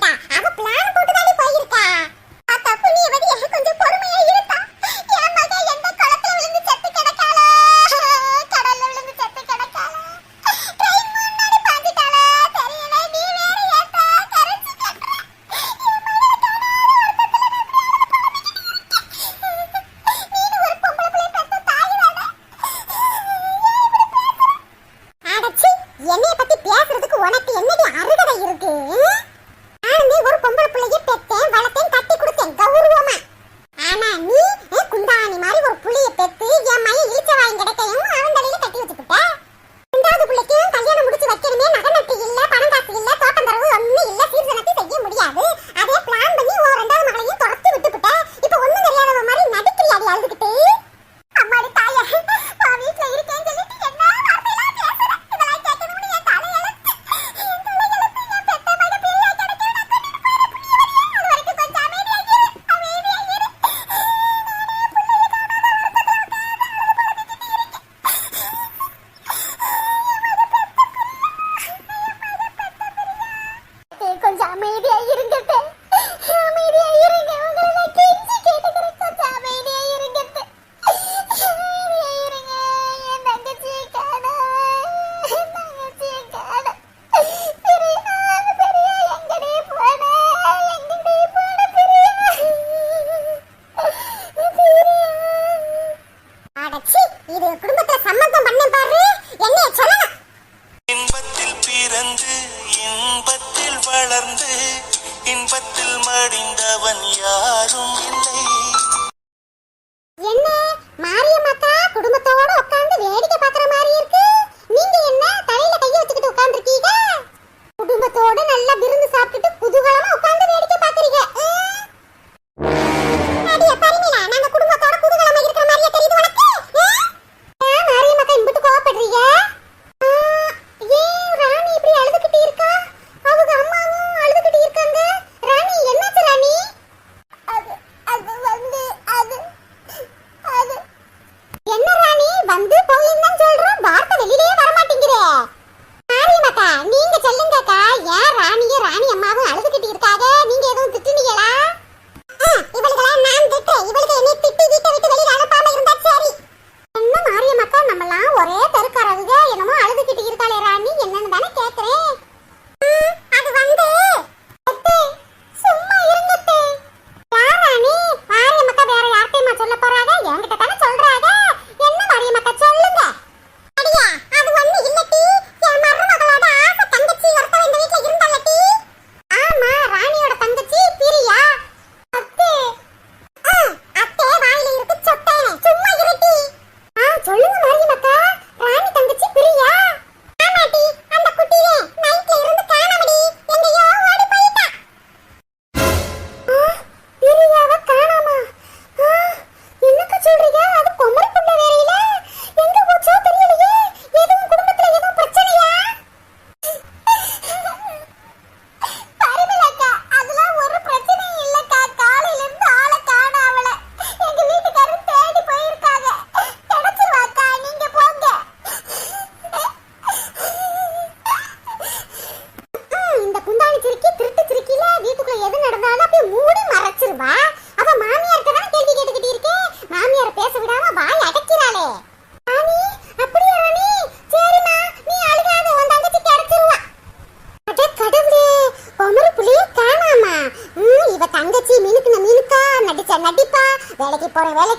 போயிட்டான் பிறந்து இன்பத்தில் வளர்ந்து இன்பத்தில் மடிந்தவன் யாரும் இல்லை. வந்து போயின்னு சொல்றோம். வார்த்தை வெளியிலே வர மாட்டேங்குதே மாரியம்மாக்கா நீங்க சொல்லுங்கக்கா. ஏன் ராணியும் ராணி அம்மாவும் அழுதுகிட்டு இருக்காங்க? நீங்க எதுவும் திட்டுனீங்களா?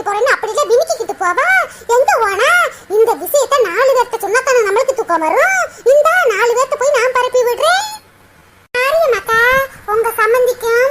போறேன்னு அப்படி அப்படிலாம் விமிக்கிக்கிட்டு போவா? எங்க போனா? இந்த விஷயத்த நாலு பேர்த்த சொன்னா தானே நம்மளுக்கு தூக்கம் வரும்? இந்த நாலு பேர்த்த போய் நான் பரப்பி விடுறேன். மாரியம்மாக்கா உங்க சம்மந்திக்கும்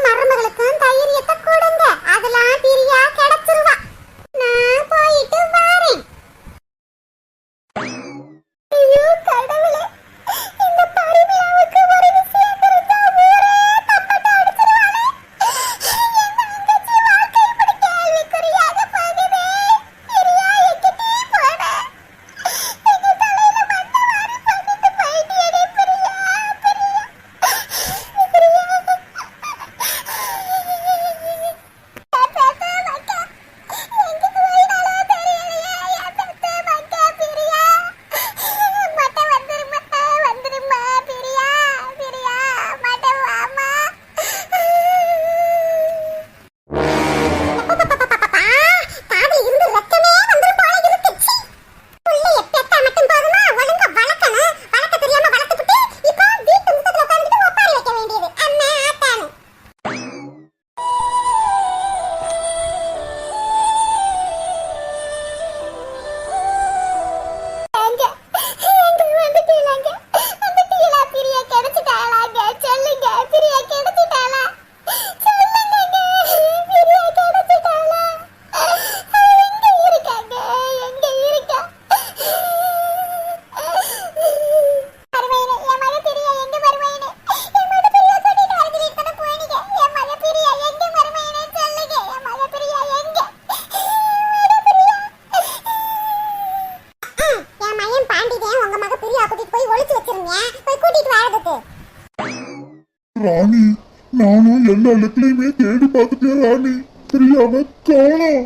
எல்லா இடத்துலயுமே தேடி பார்த்துட்டே ராணி? தெரியாம காணோம்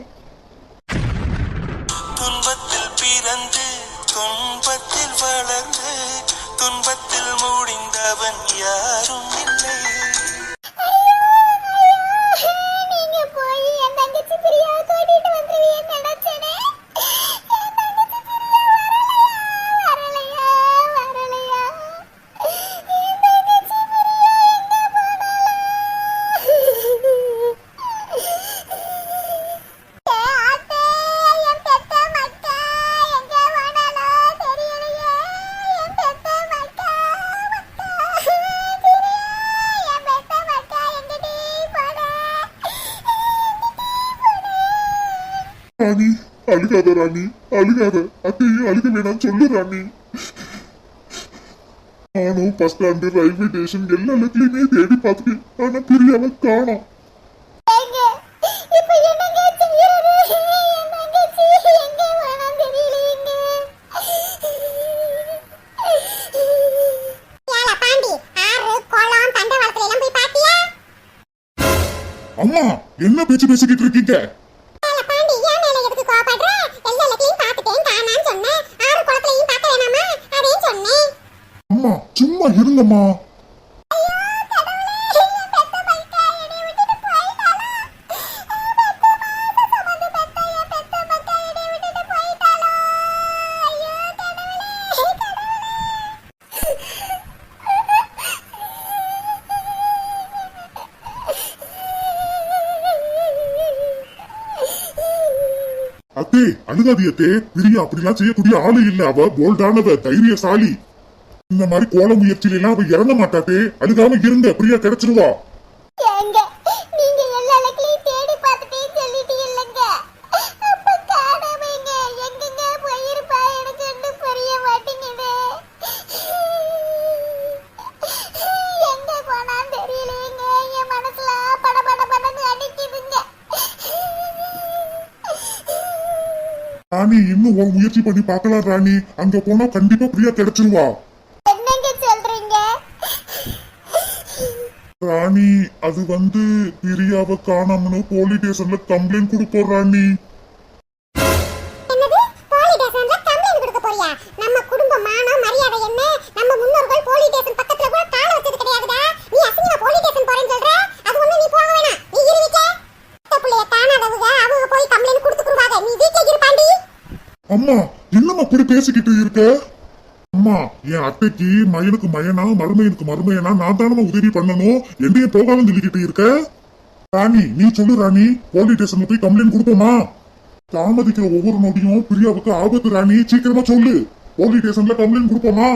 துன்பத்தில் பிறந்து துன்பத்தில் வளர்ந்து அழுகாத ராணி அழுகாத. அத்தையும் அழுக வேணாம் சொல்லு ராணி. நானும் பஸ் ஸ்டாண்டு ரயில்வே ஸ்டேஷன் எல்லா இடத்துலயுமே தேடி பார்த்துட்டேன். ஆனா பிரியாவை காணோம்? அம்மா என்ன பேச்சு பேசிக்கிட்டு இருக்கீங்க? சொல்லுங்கம்மா அத்தே அழுகாதியத்தே பிரியா அப்படிலாம் செய்யக்கூடிய ஆளு இல்ல. அவ போல்டானவ தைரியசாலி. இந்த மாதிரி கோல முயற்சியில எல்லாம் அவ இறங்க மாட்டாத்தே. அழுகாம இருங்க பிரியா கிடைச்சிருவா. ராணி இன்னும் ஒரு முயற்சி பண்ணி பார்க்கலாம் ராணி. அங்க போனா கண்டிப்பா பிரியா கிடைச்சிருவா. ராணி அது வந்து பிரியாவை காணாமனு போலீஸ் ஸ்டேஷன்ல கம்ப்ளைண்ட் கொடுப்போம் ராணி. அம்மா என்னம்மா அப்படி பேசிக்கிட்டு இருக்க? அம்மா என் அத்தைக்கு மயனுக்கு மயனா மருமையனுக்கு மருமையனா நான் தானே உதவி பண்ணணும்? என்னைய போகாம சொல்லிக்கிட்டு இருக்க? ராணி நீ சொல்லு ராணி போலீஸ் ஸ்டேஷன்ல போய் கம்ப்ளைண்ட் கொடுப்போமா? தாமதிக்கிற ஒவ்வொரு நொடியும் பிரியாவுக்கு ஆபத்து ராணி சீக்கிரமா சொல்லு. போலீஸ் ஸ்டேஷன்ல கம்ப்ளைண்ட் கொடுப்போமா?